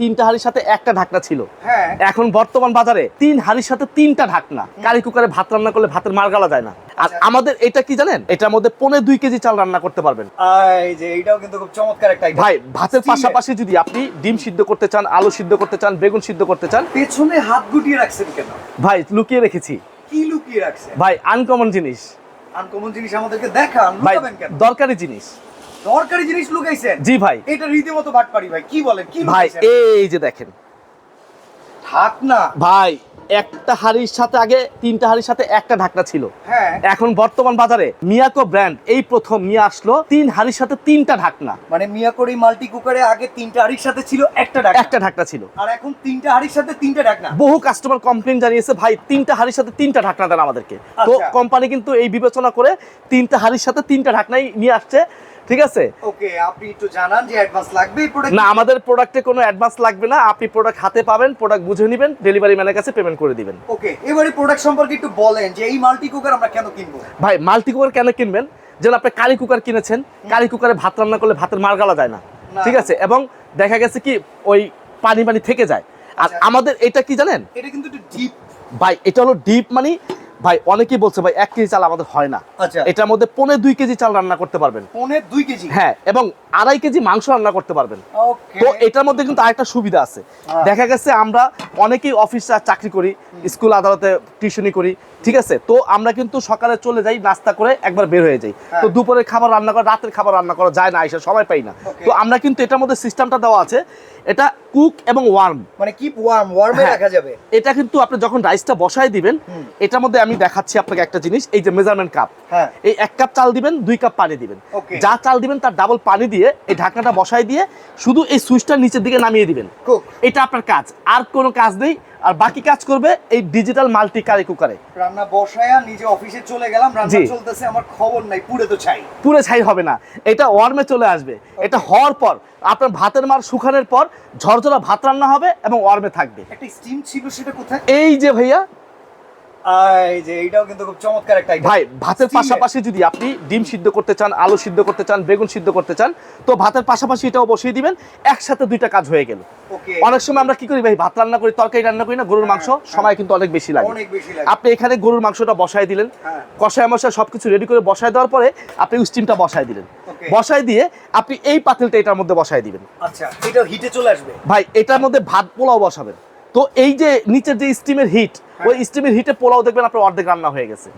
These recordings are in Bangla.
তিনটা হাড়ির সাথে একটা ঢাকনা ছিল। হ্যাঁ। এখন বর্তমান বাজারে তিন হাড়ির সাথে তিনটা ঢাকনা। কারি কুকারে ভাত রান্না করলে ভাতের মার গালা যায় না। আর আচ্ছা। আমাদের এটা কি জানেন? এটার মধ্যে পনে দুই কেজি চাল রান্না করতে পারবেন। এই যে এইটাও কিন্তু খুব চমৎকার একটা ভাই ভাতের পাশাপাশি যদি আপনি ডিম সিদ্ধ করতে চান আলু সিদ্ধ করতে চান বেগুন সিদ্ধ করতে চান পেছনে হাত গুটিয়ে রাখছেন কেন? ভাই লুকিয়ে রেখেছি। কি লুকিয়ে রাখছেন? ভাই আনকমন জিনিস। আনকমন জিনিস আমাদেরকে দেখান ভাই দরকারি জিনিস। দরকারি জিনিস লুকাইছেন? জি ভাই। এটা রীতিমতো বাটপারি ভাই কি বলেন কি ভাই এই যে দেখেন। থাক না? ভাই একটা হাড়ির সাথে আগে তিনটা হাড়ির সাথে একটা ঢাকনা ছিল। হ্যাঁ। এখন বর্তমান বাজারে মিয়াকো ব্র্যান্ড এই প্রথম নিয়ে আসলো তিন হাড়ির সাথে তিনটা ঢাকনা। মানে মিয়াকোরি মাল্টি কুকারে আগে তিনটা হাড়ির সাথে ছিল একটা ডাক একটা ঢাকনা ছিল। আর এখন তিনটা হাড়ির সাথে তিনটা ঢাকনা। বহু কাস্টমার কমপ্লেন জানিয়েছে ভাই তিনটা হাড়ির সাথে তিনটা ঢাকনা দেন আমাদেরকে। তো আচ্ছা। কোম্পানি কিন্তু এই বিবেচনা করে তিনটা হাড়ির সাথে তিনটা ঢাকনাই নিয়ে আসছে। ঠিক আছে? ওকে আপনি একটু জানান যে অ্যাডভান্স লাগবে প্রোডাক্ট না আমাদের প্রোডাক্টে কোনো অ্যাডভান্স লাগবে না। আপনি প্রোডাক্ট হাতে পাবেন প্রোডাক্ট বুঝে নেবেন ডেলিভারি ম্যানের কাছে পেমেন্ট করে দিবেন। ওকে এবারে প্রোডাক্ট সম্পর্কে একটু বলেন যে এই মাল্টি কুকার আমরা কেন কিনবো? ভাই মাল্টি কুকার কেন কিনবেন? যেন আপনি কারি কুকার কিনেছেন কারি কুকারে ভাত রান্না করলে ভাতের মার গালা যায় না। না। ঠিক আছে? এবং দেখা গেছে কি ওই পানি পানি থেকে যায়। আর আচ্ছা। আমাদের এটা কি জানেন? এটা কিন্তু ডিপ ভাই এটা হলো ডিপ মানে ভাই অনেকেই বলছে ভাই এক কেজি চাল আমাদের হয় না। আচ্ছা। এটার মধ্যে পনে দুই কেজি চাল রান্না করতে পারবেন। পৌনে দুই কেজি? হ্যাঁ এবং আড়াই কেজি মাংস রান্না করতে পারবেন। তো এটার মধ্যে কিন্তু আরেকটা সুবিধা আছে। হ্যাঁ। দেখা গেছে আমরা অনেকেই অফিসে চাকরি করি স্কুল আদালতে টিউশনি করি ঠিক আছে? তো আমরা কিন্তু সকালে চলে যাই নাস্তা করে একবার বের হয়ে যাই। হ্যাঁ। তো দুপুরের খাবার রান্না করা রাতের খাবার রান্না করা যায় না এসে সময় পাই না। তো আমরা কিন্তু এটার মধ্যে সিস্টেমটা দেওয়া আছে। এটা কুক এবং ওয়ার্ম মানে কিপ ওয়ার্ম ওয়ার্মে হ্যাঁ। রাখা যাবে। এটা কিন্তু আপনি যখন রাইসটা বসায় দিবেন। এটার মধ্যে আমি দেখাচ্ছি আপনাকে একটা জিনিস এই যে মেজারমেন্ট কাপ হ্যাঁ। এই এক কাপ চাল দিবেন দুই কাপ পানি দিবেন। যা চাল দিবেন তার ডাবল পানি দিয়ে এই ঢাকনাটা বসায় দিয়ে শুধু এই সুইচটা নিচের দিকে নামিয়ে দিবেন। এটা আপনার কাজ। আর কোনো কাজ নেই। আর বাকি কাজ করবে এই ডিজিটাল মাল্টি কারি কুকারে রান্না বসায়া নিজে অফিসে চলে গেলাম রান্না চলতেছে আমার খবর নাই পুরো তো চাই পুরো ছাই হবে না। এটা ওয়ার্মে চলে আসবে। এটা হওয়ার পর আপনার ভাতের মার শুকানোর পর ঝরঝরা ভাত রান্না হবে এবং ওয়ার্মে থাকবে। একটা স্টিম ছিল সেটা কোথায়? এই যে ভাইয়া এই যে এইটাও কিন্তু খুব চমৎকার একটা ভাই ভাতের পাশাপাশি যদি আপনি ডিম সিদ্ধ করতে চান আলু সিদ্ধ করতে চান বেগুন সিদ্ধ করতে চান তো ভাতের পাশাপাশি এটাও বসিয়ে দিবেন একসাথে দুইটা কাজ হয়ে গেল। অনেক সময় আমরা কি করি ভাই ভাত রান্না করি তরকারি রান্না করি না গরুর মাংস সময় কিন্তু অনেক বেশি লাগে। আপনি এখানে গরুর মাংসটা বসায় দিলেন। হ্যাঁ। কষায় মশায় সবকিছু রেডি করে বসায় দেওয়ার পরে আপনি স্টিমটা বসায় দিলেন. বসায় দিয়ে আপনি এই পাতিলটা এটার মধ্যে বসায় দিবেন। আচ্ছা এটা হিটে চলে আসবে। ভাই এটার মধ্যে ভাত পোলাও বসাবেন। তো এই যে নিচের যে স্টিমের হিট ওই স্টিমের হিটে পোলাও দেখবেন আপনার অর্ধেক রান্না হয়ে গেছে।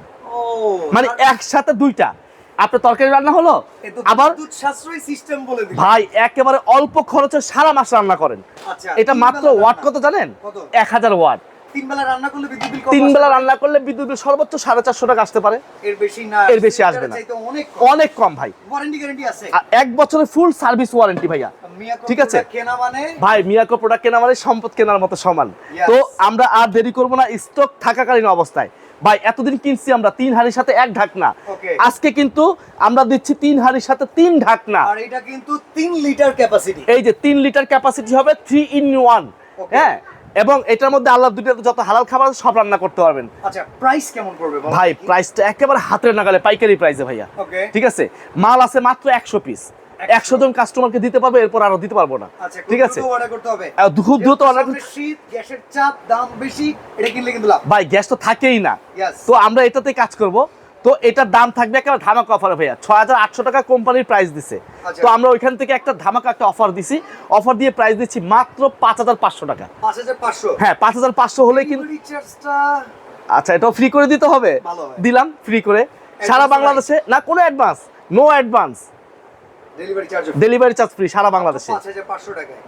মানে একসাথে দুইটা। আপনার তরকারি রান্না হলো? আবার সিস্টেম বলে ভাই একেবারে অল্প খরচে সারা মাস রান্না করেন। আচ্ছা এটা মাত্র ওয়াট কত জানেন? এক হাজার ওয়াট। তিন বেলা রান্না করলে বিদ্যুৎ বিল তিন বেলা রান্না করলে বিদ্যুৎ সর্বোচ্চ সাড়ে চারশো টাকা আসতে পারে। এর বেশি না এর বেশি আসবে না। অনেক কম। ভাই। ওয়ারেন্টি গ্যারান্টি আছে। এক বছরের ফুল সার্ভিস ওয়ারেন্টি ভাইয়া। ঠিক আছে। মানে? ভাই মিয়াকো প্রোডাক্ট কেনা মানে সম্পদ কেনার মতো সমান। তো আমরা আর দেরি করব না স্টক থাকাকালীন অবস্থায়। ভাই এতদিন কিনছি আমরা তিন হাড়ির সাথে এক ঢাকনা। আজকে কিন্তু আমরা দিচ্ছি তিন হাড়ির সাথে তিন ঢাকনা। আর এটা কিন্তু তিন লিটার ক্যাপাসিটি এই যে তিন লিটার ক্যাপাসিটি হবে থ্রি ইন ওয়ান হ্যাঁ? এবং এটার মধ্যে আল্লাহ দুটো যত হালাল খাবার সব রান্না করতে পারবেন। আচ্ছা প্রাইস কেমন পড়বে ভাই প্রাইসটা একেবারে হাতের নাগালে পাইকারি প্রাইসে ভাইয়া। ঠিক আছে? মাল আছে মাত্র একশো পিস একশো জন কাস্টমারকে দিতে পারবে এরপর আরও দিতে পারব না। আচ্ছা ঠিক আছে? অর্ডার খুব দ্রুত সামনে শীত গ্যাসের চাপ দাম বেশি এটা কিনলে কিন্তু লাভ। ভাই গ্যাস তো থাকেই না। তো আমরা এটাতে কাজ করব। তো এটার দাম থাকবে একেবারে ধামাকা অফার ভাইয়া। ছয় হাজার আটশো টাকা কোম্পানির প্রাইস দিছে। আচ্ছা। তো আমরা ওইখান থেকে একটা ধামাকা একটা অফার দিছি। অফার দিয়ে প্রাইস দিচ্ছি মাত্র পাঁচ হাজার পাঁচশো টাকা। হ্যাঁ পাঁচ হাজার পাঁচশো হলে কিন্তু আচ্ছা এটাও ফ্রি করে দিতে হবে? দিলাম ফ্রি করে। সারা বাংলাদেশে না কোনো advance no advance delivery charge free সারা বাংলাদেশে। পাঁচ হাজার পাঁচশো টাকায়।